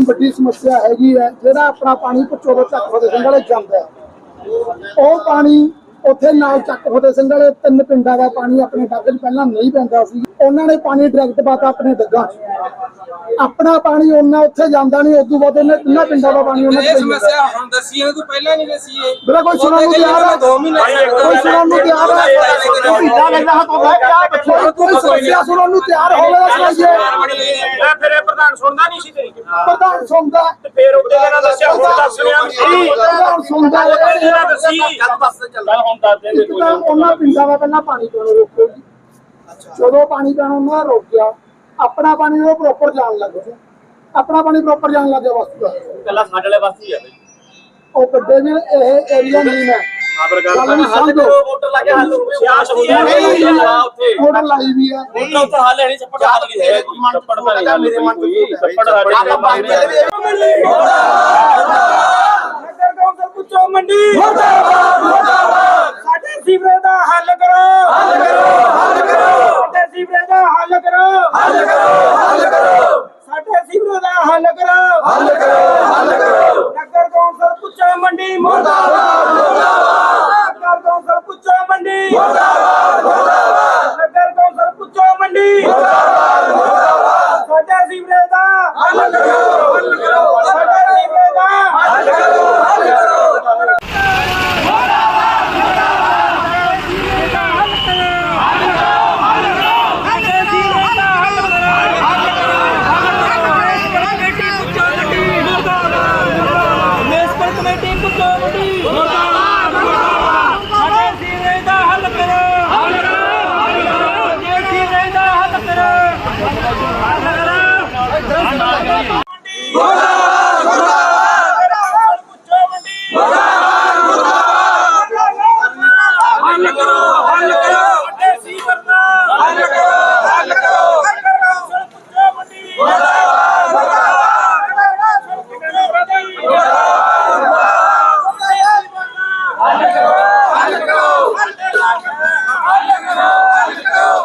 Main ਵੱਡੀ ਸਮੱਸਿਆ ਹੈਗੀ ਹੈ, ਜਿਹੜਾ ਆਪਣਾ ਪਾਣੀ ਪੁੱਛੋ ਚੱਕ ਫਤਿਹ ਵਾਲੇ ਜਾਂਦਾ ਹੈ। ਉਹ ਪਾਣੀ ਉੱਥੇ ਨਾਲ ਚੱਕ ਫਤਿਹ ਸਿੰਘ ਵਾਲੇ ਤਿੰਨ ਪਿੰਡਾਂ ਦਾ ਪਾਣੀ ਆਪਣੇ ਡੱਗ 'ਚ ਪਹਿਲਾਂ ਨਹੀਂ ਪੈਂਦਾ ਸੀ। ਉਹਨਾਂ ਨੇ ਪਾਣੀ ਡਾਇਰੈਕਟ ਪਾਤਾ ਆਪਣੇ ਡੱਗਾਂ 'ਚ। ਆਪਣਾ ਪਾਣੀ ਉਹਨਾਂ ਉੱਥੇ ਜਾਂਦਾ ਨਹੀਂ ਉਦੋਂ ਬਾਅਦ ਉਹਨੇ ਤਿੰਨਾਂ ਪਿੰਡਾਂ ਦਾ ਪਾਣੀ ਉਹਨਾਂ ਇਹ ਜਾਂਦਾ। ਸਮੱਸਿਆ ਹੁਣ ਦੱਸੀ ਇਹਨੂੰ ਤੂੰ ਪਹਿਲਾਂ ਨਹੀਂ ਦੱਸੀ ਇਹ। ਮੇਰਾ ਕੋਈ ਸੁਣਨ ਨੂੰ ਤਿਆਰ ਹੈ ਦੋ ਮਹੀਨੇ ਕੋਈ ਸੁਣਨ ਨੂੰ ਤਿਆਰ ਹੈ ਕੋਈ ਕੋਈ ਸਮੱਸਿਆ ਸੁਣਨ ਨੂੰ ਤਿਆਰ ਹੋਵੇਗਾ ਸੁਣਾਈਏ। ਮੈਂ ਫਿਰ ਇਹ ਪ੍ਰਧਾਨ ਸੁਣਦਾ ਨਹੀਂ ਸੀ ਤੇਰੀ। ਪ੍ਰਧਾਨ ਸੁਣਦਾ। ਹੈ। ਤੇ ਫਿਰ ਉਹਦੇ ਨਾਲ ਦੱਸਿਆ ਹੁਣ ਦੱਸ ਰਿਹਾ। ਸੀ ਪ੍ਰਧਾਨ ਸੁਣਦਾ। ਹੈ। ਇਹਨਾਂ ਦੱਸੀ ਚੱਲ। ਹੁਣ ਦੱਸ ਦੇ ਇੱਕ ਤਾਂ ਉਹਨਾਂ ਪਿੰਡਾਂ ਦਾ ਪਹਿਲਾਂ ਪਾਣੀ ਪੀਣੋਂ ਰੋਕੋ ਜੀ ਜਦੋਂ ਪਾਣੀ ਪੀਣੋਂ ਉਹਨਾਂ ਰੋਕ ਗਿਆ ਆਪਣਾ ਪਾਣੀ ਉਹ ਪ੍ਰੋਪਰ ਜਾਣ ਲੱਗ ਗਿਆ ਆਪਣਾ ਪਾਣੀ ਪ੍ਰੋਪਰ ਜਾਣ ਲੱਗ ਗਿਆ ਵਸਤੂ ਦਾ ਕੱਲਾ ਸਾਡੇ ਵਾਲੇ ਪਾਸੇ ਹੀ ਆ ਬਈ ਉਹ ਵੱਡੇ ਵੀ ਇਹ ਏਰੀਆ ਨਹੀਂ ਹੈ ਆਦਰ ਗੱਲ ਨੂੰ ਸਮਝੋ ਵੋਟਰ ਲੱਗੇ ਹੱਲ ਸਿਆਸਤ ਹੋਈ ਹੈ ਉੱਥੇ ਮੋਟਰ ਲਾਈ ਵੀ ਹੈ ਉਹਨਾਂ ਉੱਥੇ ਹੱਲ ਹੈ ਨਹੀਂ ਛੱਪੜ ਹੱਲ ਨਹੀਂ ਹੈ ਛੱਪੜ ਦਾ ਨਹੀਂ ਮੇਰੇ ਮਨ ਚ ਛੱਪੜ ਦਾ ਨਗਰ ਕੌਂਸਲ ਪੁੱਛੋ ਮੰਡੀ ਮੁਰਦਾਬਾਦ ਸਾਡੇ ਸੀਵਰੇਜ ਦਾ ਹੱਲ ਕਰੋ ਹੱਲ ਕਰੋ ਹੱਲ ਕਰੋ ਸਾਡੇ ਸੀਵਰੇਜ ਦਾ ਹੱਲ ਕਰੋ ਹੱਲ ਕਰੋ ਹੱਲ ਕਰੋ ਸਾਡੇ ਸੀਵਰੇਜ ਦਾ ਹੱਲ ਕਰੋ ਹੱਲ ਕਰੋ ਹੱਲ ਕਰੋ ਨਗਰ ਕੌਂਸਲ ਪੁੱਛੋ ਮੰਡੀ ਮੁਰਦਾਬਾਦ। ਮੁਰਦਾਬਾਦ ਨਗਰ ਕੌਂਸਲ ਪੁੱਛੋ ਮੰਡੀ ਮੁਰਦਾਬਾਦ ਮੁਰਦਾਬਾਦ ਸਾਡੇ ਸੀਵਰੇਜ ਦਾ ਹੱਲ ਕਰੋ ਹੱਲ ਕਰੋ ਸਾਡੇ ਸੀਵਰੇਜ ਦਾ ਹੱਲ ਕਰੋ ਹੱਲ ਕਰੋ ਮਿਊਨਿਸਪਲ ਕਮੇਟੀ ਪੁੱਛੋ ਮੰਡੀ ਮੁਰਦਾਬਾਦ ਮੁਰਦਾਬਾਦ ਸਾਡੇ ਸੀਵਰੇਜ ਦਾ ਹੱਲ ਕਰੋ ਹੱਲ ਕਰੋ ਹੱਲ ਕਰੋ ਜੇ ਸੀਵਰੇਜ ਦਾ ਹੱਲ ਕਰੋ ਹੱਲ ਕਰੋ ਮੁਰਦਾਬਾਦ ਮੁਰਦਾਬਾਦ ਪੁੱਛੋ ਮੰਡੀ ਮੁਰਦਾਬਾਦ ਮੁਰਦਾਬਾਦ ਹੱਲ ਕਰੋ ਹੱਲ ਕਰੋ ਸਾਡੇ ਸੀਵਰ ਦਾ ਹੱਲ ਕਰੋ ਹੱਲ ਕਰੋ ਪੁੱਛੋ ਮੰਡੀ ਮੁਰਦਾਬਾਦ ਮੁਰਦਾਬਾਦ ਹੱਲ ਕਰੋ ਹੱਲ ਕਰੋ ਹੱਲ ਕਰੋ ਹੱਲ ਕਰੋ ਹੱਲ ਕਰੋ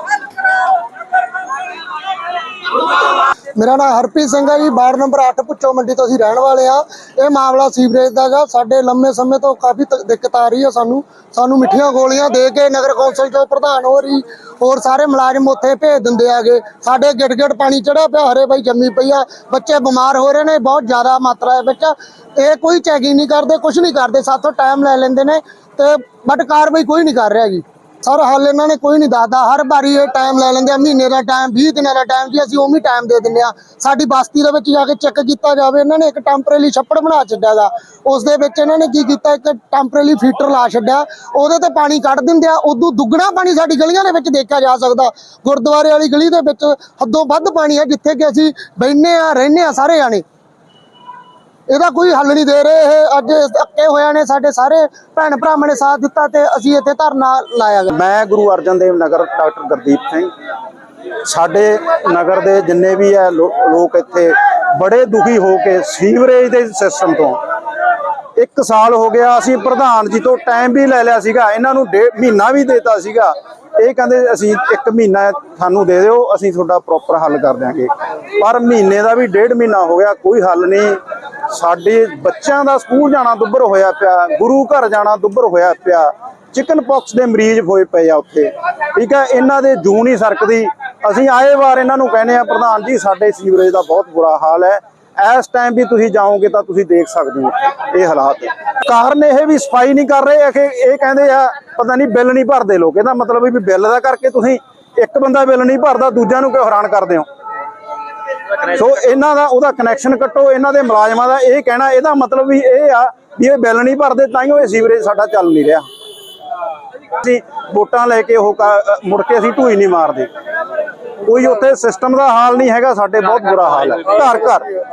ਮੇਰਾ ਨਾਮ ਹਰਪ੍ਰੀਤ ਸਿੰਘ ਹੈ ਜੀ, ਵਾਰਡ ਨੰਬਰ 8 ਪੁੱਚੋ ਮੰਡੀ ਤੋਂ ਅਸੀਂ ਰਹਿਣ ਵਾਲੇ ਆ ਇਹ ਮਾਮਲਾ ਸੀਵਰੇਜ ਦਾ ਗਾ ਸਾਡੇ ਲੰਮੇ ਸਮੇਂ ਤੋਂ ਕਾਫੀ ਤ- ਦਿੱਕਤ ਆ ਰਹੀ ਹੈ ਸਾਨੂੰ। ਸਾਨੂੰ ਮਿੱਠੀਆਂ ਗੋਲੀਆਂ ਦੇ ਕੇ ਨਗਰ ਕੌਂਸਲ ਚੋਂ ਪ੍ਰਧਾਨ ਹੋ ਰਹੀ। ਹੋਰ ਸਾਰੇ ਮੁਲਾਜ਼ਮ ਉੱਥੇ ਭੇਜ ਦਿੰਦੇ ਆਗੇ ਸਾਡੇ ਗਿੜ ਗਿੜ ਪਾਣੀ ਚੜਿਆ ਪਿਆ, ਹਰੇ ਬਾਈ ਜੰਮੀ ਪਈ ਆ। ਬੱਚੇ ਬਿਮਾਰ ਹੋ ਰਹੇ ਨੇ, ਬਹੁਤ ਜ਼ਿਆਦਾ ਮਾਤਰਾ ਵਿੱਚ। ਇਹ ਕੋਈ ਚੈਕਿੰਗ ਨਹੀਂ ਕਰਦੇ ਕੁਝ ਨਹੀਂ ਕਰਦੇ। ਸਾਥੋਂ ਟਾਈਮ ਲੈ ਲੈਂਦੇ ਨੇ ਤੇ ਬਟ ਕਾਰਵਾਈ ਕੋਈ ਨਹੀਂ ਕਰ ਰਿਹਾ ਜੀ। ਸਰ ਹੱਲ ਇਹਨਾਂ ਨੇ ਕੋਈ ਨਹੀਂ ਦੱਸਦਾ। ਹਰ ਵਾਰੀ ਇਹ ਟਾਈਮ ਲੈ ਲੈਂਦੇ ਆ, ਮਹੀਨੇ ਦਾ ਟਾਈਮ 20 ਦਿਨਾਂ ਦਾ ਟਾਈਮ ਜੀ ਅਸੀਂ ਉਵੇਂ ਟਾਈਮ ਦੇ ਦਿੰਦੇ ਆ। ਸਾਡੀ ਬਸਤੀ ਦੇ ਵਿੱਚ ਜਾ ਕੇ ਚੈੱਕ ਕੀਤਾ ਜਾਵੇ, ਇਹਨਾਂ ਨੇ ਇੱਕ ਟੈਂਪਰੇਰੀ ਛੱਪੜ ਬਣਾ ਛੱਡਿਆਗਾ ਉਸ ਦੇ ਵਿੱਚ ਇਹਨਾਂ ਨੇ ਕੀ ਕੀਤਾ, ਇੱਕ ਟੈਂਪਰੇਰੀ ਫੀਟਰ ਲਾ ਛੱਡਿਆ। ਉਹਦੇ ਤੇ ਪਾਣੀ ਕੱਢ ਦਿੰਦੇ ਆ, ਉਦੋਂ ਦੁੱਗਣਾ ਪਾਣੀ ਸਾਡੀ ਗਲੀਆਂ ਦੇ ਵਿੱਚ ਦੇਖਿਆ ਜਾ ਸਕਦਾ। ਗੁਰਦੁਆਰੇ ਵਾਲੀ ਗਲੀ ਦੇ ਵਿੱਚ ਹੱਦੋਂ ਵੱਧ ਪਾਣੀ ਹੈ, ਜਿੱਥੇ ਕਿ ਅਸੀਂ ਬੈਠਨੇ ਆ, ਰਹਿੰਦੇ ਆ ਸਾਰੇ ਜਾਣੇ। ਇਹਦਾ ਕੋਈ ਹੱਲ ਨਹੀਂ ਦੇ ਰਹੇ ਇਹ। ਅੱਜ ਅੱਕੇ ਹੋਇਆ ਨੇ, ਸਾਡੇ ਸਾਰੇ ਭੈਣ ਭਰਾਵਾਂ ਨੇ ਸਾਥ ਦਿੱਤਾ ਤੇ ਅਸੀਂ ਇੱਥੇ ਧਰਨਾ ਲਾਇਆ ਮੈਂ ਗੁਰੂ ਅਰਜਨ ਦੇਵ ਨਗਰ ਡਾਕਟਰ ਗੁਰਦੀਪ ਸਿੰਘ। ਸਾਡੇ ਨਗਰ ਦੇ ਜਿੰਨੇ ਵੀ ਹੈ ਲੋਕ ਇੱਥੇ ਬੜੇ ਦੁਖੀ ਹੋ ਕੇ ਸੀਵਰੇਜ ਦੇ ਸਿਸਟਮ ਤੋਂ ਇੱਕ ਸਾਲ ਹੋ ਗਿਆ, ਅਸੀਂ ਪ੍ਰਧਾਨ ਜੀ ਤੋਂ ਟਾਈਮ ਵੀ ਲੈ ਲਿਆ ਸੀਗਾ। ਇਹਨਾਂ ਨੂੰ ਡੇਢ ਮਹੀਨਾ ਵੀ ਦੇਤਾ ਸੀਗਾ। ਇਹ ਕਹਿੰਦੇ ਅਸੀਂ ਇੱਕ ਮਹੀਨਾ ਸਾਨੂੰ ਦੇ ਦਿਓ, ਅਸੀਂ ਤੁਹਾਡਾ ਪ੍ਰੋਪਰ ਹੱਲ ਕਰ ਦਿਆਂਗੇ। ਪਰ ਮਹੀਨੇ ਦਾ ਵੀ ਡੇਢ ਮਹੀਨਾ ਹੋ ਗਿਆ, ਕੋਈ ਹੱਲ ਨਹੀਂ। ਸਾਡੇ ਬੱਚਿਆਂ ਦਾ ਸਕੂਲ ਜਾਣਾ ਦੁੱਬਰ ਹੋਇਆ ਪਿਆ, ਗੁਰੂ ਘਰ ਜਾਣਾ ਦੁੱਬਰ ਹੋਇਆ ਪਿਆ। ਚਿਕਨ ਪੌਕਸ ਦੇ ਮਰੀਜ਼ ਹੋਏ ਪਏ ਆ ਉੱਥੇ। ਠੀਕ ਹੈ, ਇਹਨਾਂ ਦੇ ਜੂਨ ਹੀ ਸਰਕਦੀ। ਅਸੀਂ ਆਏ ਵਾਰ ਇਹਨਾਂ ਨੂੰ ਕਹਿੰਦੇ ਆ, ਪ੍ਰਧਾਨ ਜੀ, ਸਾਡੇ ਸੀਵਰੇਜ ਦਾ ਬਹੁਤ ਬੁਰਾ ਹਾਲ ਹੈ। ਇਸ ਟਾਈਮ ਵੀ ਤੁਸੀਂ ਜਾਓਗੇ ਤਾਂ ਤੁਸੀਂ ਦੇਖ ਸਕਦੇ ਹੋ ਇਹ ਹਾਲਾਤ। ਕਾਰਨ ਇਹ ਵੀ ਸਫ਼ਾਈ ਨਹੀਂ ਕਰ ਰਹੇ ਆ ਕਿ ਇਹ ਕਹਿੰਦੇ ਆ, ਪਤਾ ਨਹੀਂ ਬਿੱਲ ਨਹੀਂ ਭਰਦੇ ਲੋਕ। ਇਹਦਾ ਮਤਲਬ ਵੀ ਬਿੱਲ ਦਾ ਕਰਕੇ ਤੁਸੀਂ ਇੱਕ ਬੰਦਾ ਬਿੱਲ ਨਹੀਂ ਭਰਦਾ, ਦੂਜਿਆਂ ਨੂੰ ਕਿਉਂ ਹੈਰਾਨ ਕਰਦੇ ਹੋ? ਸੋ ਇਹਨਾਂ ਦਾ, ਉਹਦਾ ਕਨੈਕਸ਼ਨ ਕੱਟੋ, ਇਹਨਾਂ ਦੇ ਮੁਲਾਜ਼ਮਾਂ ਦਾ ਇਹ ਕਹਿਣਾ, ਇਹਦਾ ਮਤਲਬ ਵੀ ਇਹ ਆ ਵੀ ਇਹ ਬਿੱਲ ਨਹੀਂ ਭਰਦੇ, ਤਾਂ ਹੀ ਉਹ ਇਹ ਸੀਵਰੇਜ ਸਾਡਾ ਚੱਲ ਨਹੀਂ ਰਿਹਾ। ਅਸੀਂ ਵੋਟਾਂ ਲੈ ਕੇ ਉਹ ਕ- ਮੁੜ ਕੇ ਅਸੀਂ ਢੂਈ ਨਹੀਂ ਮਾਰਦੇ। ਕੋਈ ਉੱਥੇ ਸਿਸਟਮ ਦਾ ਹਾਲ ਨਹੀਂ ਹੈਗਾ, ਸਾਡੇ ਬਹੁਤ ਬੁਰਾ ਹਾਲ ਹੈ। ਘਰ ਘਰ।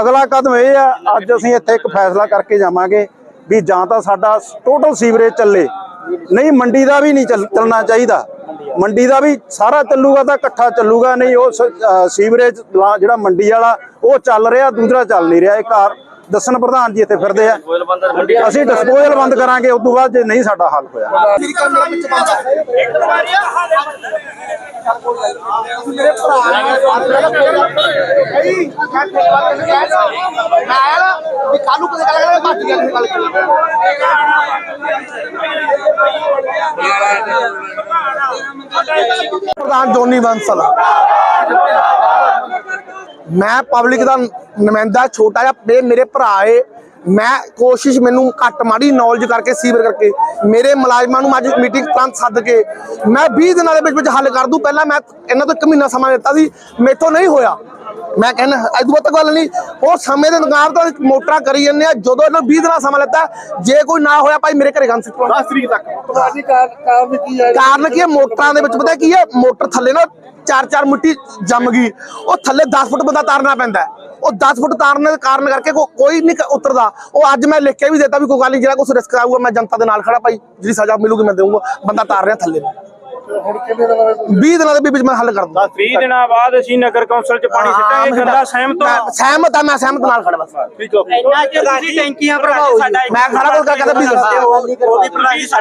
ਅਗਲਾ ਕਦਮ ਇਹ ਆ, ਅੱਜ ਅਸੀਂ ਇੱਥੇ ਇੱਕ ਫੈਸਲਾ ਕਰਕੇ ਜਾਵਾਂਗੇ ਵੀ ਜਾਂ ਤਾਂ ਸਾਡਾ ਟੋਟਲ ਸੀਵਰੇਜ ਚੱਲੇ। ਨਹੀਂ, ਮੰਡੀ ਦਾ ਵੀ ਨਹੀਂ ਚੱਲ- ਚੱਲਣਾ ਚਾਹੀਦਾ। ਮੰਡੀ ਦਾ ਵੀ ਸਾਰਾ ਚੱਲੂਗਾ ਤਾਂ ਇਕੱਠਾ ਚੱਲੂਗਾ, ਨਹੀਂ, ਉਹ ਸੀਵਰੇਜ ਲਾ- ਜਿਹੜਾ ਮੰਡੀ ਵਾਲਾ, ਉਹ ਚੱਲ ਰਿਹਾ ਦੂਸਰਾ ਚੱਲ ਨਹੀਂ ਰਿਹਾ, ਇਹ ਕਾਰ ਦੱਸਣ ਪ੍ਰਧਾਨ ਜੀ ਇੱਥੇ ਫਿਰਦੇ ਆ। ਅਸੀਂ ਡਿਸਪੋਜ਼ਲ ਬੰਦ ਕਰਾਂਗੇ, ਉਸ ਤੋਂ ਬਾਅਦ ਜੇ ਨਹੀਂ ਸਾਡਾ ਹੱਲ ਹੋਇਆ। ਇੱਕ ਵਾਰੀ ਪ੍ਰਧਾਨ ਜੋਨੀ ਬੰਸਲ। ਮੈਂ ਪਬਲਿਕ ਦਾ ਨੁਮਾਇੰਦਾ ਛੋਟਾ ਜਿਹਾ, ਇਹ ਮੇਰੇ ਭਰਾ ਏ। ਮੈਂ ਕੋਸ਼ਿਸ਼ ਮੈਨੂੰ ਘੱਟ ਮਾੜੀ ਨੌਲੇਜ ਕਰਕੇ ਸੀਵਰ ਕਰਕੇ, ਮੇਰੇ ਮੁਲਾਜ਼ਮਾਂ ਨੂੰ ਅੱਜ ਮੀਟਿੰਗ ਤੁਰੰਤ ਸੱਦ ਕੇ, ਮੈਂ 20 ਦਿਨਾਂ ਦੇ ਵਿੱਚ ਵਿੱਚ ਹੱਲ ਕਰ ਦੂੰ। ਪਹਿਲਾਂ ਮੈਂ ਇਹਨਾਂ ਤੋਂ ਇੱਕ ਮਹੀਨਾ ਸਮਾਂ ਲਿੱਤਾ ਸੀ, ਮੇਥੋਂ ਨਹੀਂ ਹੋਇਆ। ਮੈਂ ਕਹਿੰਦਾ ਅੱਜ ਤੋਂ ਗੱਲ ਨਹੀਂ। ਉਹ ਸਮੇਂ ਦੇ ਨਗਾਰ ਤੋਂ ਮੋਟਰਾਂ ਕਰੀ ਜੰਨੇ ਆ ਜਦੋਂ ਇਹਨਾਂ 20 ਦਿਨਾਂ ਸਮਾਂ ਲਿੱਤਾ ਜੇ ਕੋਈ ਨਾ ਹੋਇਆ ਭਾਈ ਮੇਰੇ ਘਰੇ ਗੰਦ ਸਿੱਟੋ 10 ਤਰੀਕ ਤੱਕ। ਕਾਰਨ ਕੀ ਹੈ ਮੋਟਰਾਂ ਦੇ ਵਿੱਚ ਪਤਾ ਕੀ ਹੈ ਮੋਟਰ ਥੱਲੇ ਨਾ ਚਾਰ ਚਾਰ ਮਿੱਟੀ ਜੰਮ ਗਈ। ਉਹ ਥੱਲੇ 10 ਫੁੱਟ ਬੰਦਾ ਤਾਰਨਾ ਪੈਂਦਾ। ਉਹ 10 ਫੁੱਟ ਤਾਰਨ ਦੇ ਕਾਰਨ ਕਰਕੇ ਕੋਈ ਨਹੀਂ ਉਤਰਦਾ। ਉਹ ਅੱਜ ਮੈਂ ਲਿਖ ਕੇ ਵੀ ਦੇਤਾ ਵੀ ਕੋਈ ਗੱਲ ਨਹੀਂ ਜਿਹੜਾ ਕੁਛ ਰਿਸਕ ਆਊਗਾ ਮੈਂ ਜਨਤਾ ਦੇ ਨਾਲ ਖੜਾ ਭਾਈ ਜਿਹੜੀ ਸਜ਼ਾ ਮਿਲੂਗੀ ਮੈਂ ਦੇਵਾਂਗਾ ਬੰਦਾ ਤਾਰ ਰਿਹਾ ਥੱਲੇ। 20 ਦਿਨਾਂ ਦੇ ਵਿੱਚ ਮੈਂ ਹੱਲ ਕਰ ਦੂੰਗਾ। 20 ਦਿਨਾਂ ਬਾਅਦ ਅਸੀਂ ਨਗਰ ਕੌਂਸਲ ਚ ਪਾਣੀ ਸਿੱਟਾਂਗੇ ਗੰਦਾ ਸਹਿਮਤ ਹੋ। ਮੈਂ ਸਹਿਮਤ ਆ ਮੈਂ ਸਹਿਮਤ ਨਾਲ ਖੜਾ ਬਸ। ਇੰਨਾ ਚਿਰ ਤੁਸੀਂ ਟੈਂਕੀਆਂ ਭਰਵਾਓ ਮੈਂ ਸਾਰਾ ਕੁਝ ਕਰਕੇ 20 ਦਿਨ ਉਹਦੀ ਪ੍ਰਧਾਨੀ